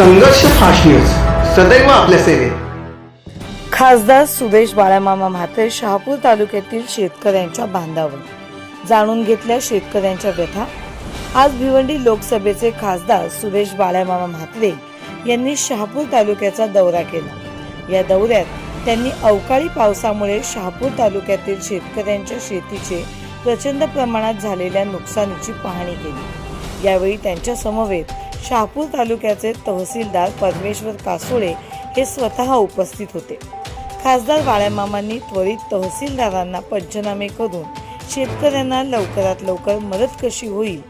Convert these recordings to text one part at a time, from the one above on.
संघर्ष fast news सदैव आपल्या सेवेत. खासदार सुदेश बाळामामा म्हात्रे शहापूर तालुक्यातील शेतकऱ्यांच्या बांधावर. जाणून घेतल्या शेतकऱ्यांच्या व्यथा. आज भिवंडी लोकसभेचे खासदार सुदेश बाळामामा म्हात्रे यांनी शहापूर तालुक्याचा दौरा केला. या दौऱ्यात त्यांनी अवकाळी पावसामुळे शहापूर तालुक्यातील शेतकऱ्यांच्या शेतीचे प्रचंड प्रमाणात झालेल्या नुकसानीची पाहणी केली. यावेळी त्यांच्या समवेत शहापूर तालुक्याचे तहसीलदार परमेश्वर कासोळे हे स्वतः उपस्थित होते. खासदार वाळ्यामामांनी त्वरित तहसीलदारांना पंचनामे करून शेतकऱ्यांना लवकरात लवकर मदत कशी होईल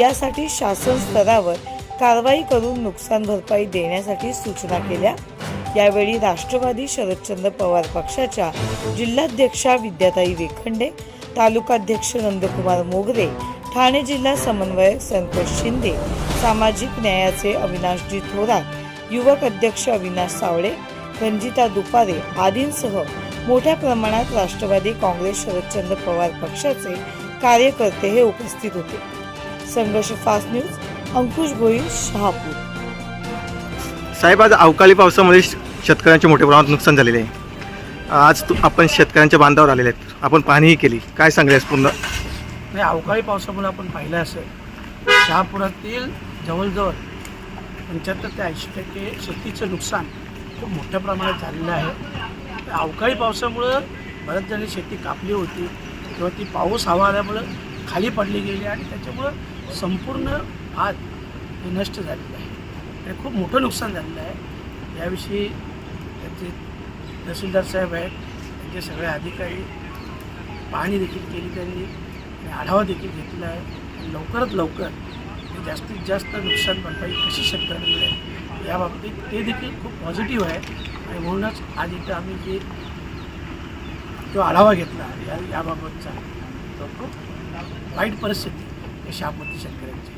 यासाठी शासन स्तरावर कारवाई करून नुकसान भरपाई देण्यासाठी सूचना केल्या. यावेळी राष्ट्रवादी शरदचंद्र पवार पक्षाच्या जिल्हाध्यक्षा विद्याताई वेखंडे तालुकाध्यक्ष नंदकुमार मोगरे ठाणे जिल्हा समन्वयक संतोष शिंदे सामाजिक न्यायाचे अविनाशजी थोरात युवक अध्यक्ष अविनाश सावळे रंजिता दुपारे आदींसह मोठ्या प्रमाणात राष्ट्रवादी काँग्रेस शरदचंद्र पवार पक्षाचे कार्यकर्ते हे उपस्थित होते. Sangharsh fast news Ankush Bhoir Shahapur. साहेब आज अवकाळी पावसामुळे शेतकऱ्यांचे मोठ्या प्रमाणात नुकसान झालेले आहे. आज तू आपण शेतकऱ्यांच्या बांधावर आलेले आहेत. आपण पाहणीही केली. काय सांगले पूर्ण नाही अवकाळी पावसामुळे आपण पाहिलं असेल शहापुरातील जवळजवळ पंच्याहत्तर ते ऐंशी टक्के शेतीचं नुकसान खूप मोठ्या प्रमाणात झालेलं आहे. अवकाळी पावसामुळं बऱ्याच जणी शेती कापली होती किंवा ती पाऊस हवा आल्यामुळं खाली पडली गेली आणि त्याच्यामुळं संपूर्ण भात हे नष्ट झालेलं आहे. आणि खूप मोठं नुकसान झालेलं आहे. याविषयी त्याचे तहसीलदार साहेब आहेत त्यांचे सगळे अधिकारी पाहणी देखील केली त्यांनी. आणि आढावा देखील घेतला आहे. लवकरात लवकर जास्तीत जास्त नुकसान भरपाई कशी शेतकऱ्यांना मिळेल याबाबतीत ते देखील खूप पॉझिटिव्ह आहे. आणि म्हणूनच आज इथं आम्ही जे जो आढावा घेतला या याबाबतचा तो खूप वाईट परिस्थिती आहे. शहापूरती शेतकऱ्यांची.